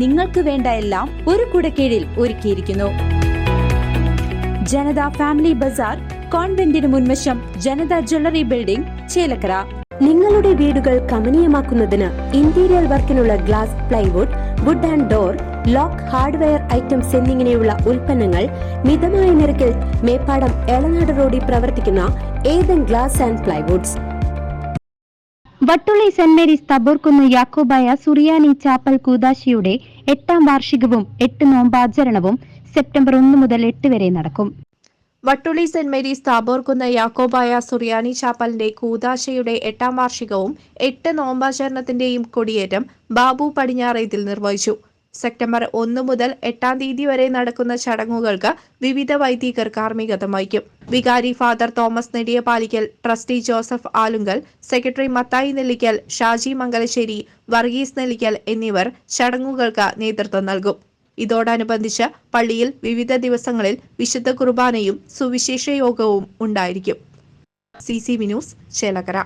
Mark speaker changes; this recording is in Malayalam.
Speaker 1: നിങ്ങൾക്ക് വേണ്ട എല്ലാം ഒരു കുടക്കീഴിൽ ഒരുക്കിയിരിക്കുന്നു. ജനത ഫാമിലി ബസാർ കോൺവെന്റിന് മുൻവശം ജനത ജ്വല്ലറി ബിൽഡിംഗ് ചേലക്കര.
Speaker 2: നിങ്ങളുടെ വീടുകൾ കമനീയമാക്കുന്നതിന് interior വർക്കിനുള്ള glass plywood wood and door lock hardware items എന്നിങ്ങനെയുള്ള ഉൽപ്പന്നങ്ങൾ മിതമായ നിരക്കിൽ മേപ്പാടം എളനാട് റോഡിൽ പ്രവർത്തിക്കുന്ന Ethan glass and plywoods.
Speaker 3: Vattulli saint Mary's Thaborkunnu Yakobaya Suriyani chapel കൂതാശിയുടെ എട്ടാം വാർഷികവും എട്ട് നോമ്പാചരണവും സെപ്റ്റംബർ ഒന്ന് മുതൽ എട്ട് വരെ നടക്കും.
Speaker 4: വട്ടുള്ളി സെന്റ് മേരീസ് താബോർക്കുന്ന യാക്കോബായ സുറിയാനി ചാപ്പലിന്റെ കൂതാശയുടെ എട്ടാം വാർഷികവും എട്ട് നോമ്പാചരണത്തിന്റെയും കൊടിയേറ്റം ബാബു പടിഞ്ഞാറേതിൽ നിർവഹിച്ചു. സെപ്റ്റംബർ ഒന്ന് മുതൽ എട്ടാം തീയതി വരെ നടക്കുന്ന ചടങ്ങുകൾക്ക് വിവിധ വൈദികർ കാർമ്മികത്വം വഹിക്കും. വികാരി father Thomas Nediyapalikkal trustee Joseph Alunkal secretary Mathai Nellikkal Shaji Mangalassery Varghese Nellikkal എന്നിവർ ചടങ്ങുകൾക്ക് നേതൃത്വം നൽകും. ഇതോടനുബന്ധിച്ച് പള്ളിയിൽ വിവിധ ദിവസങ്ങളിൽ വിശുദ്ധ കുർബാനയും സുവിശേഷ യോഗവും ഉണ്ടായിരിക്കും. C C V news Chelakkara.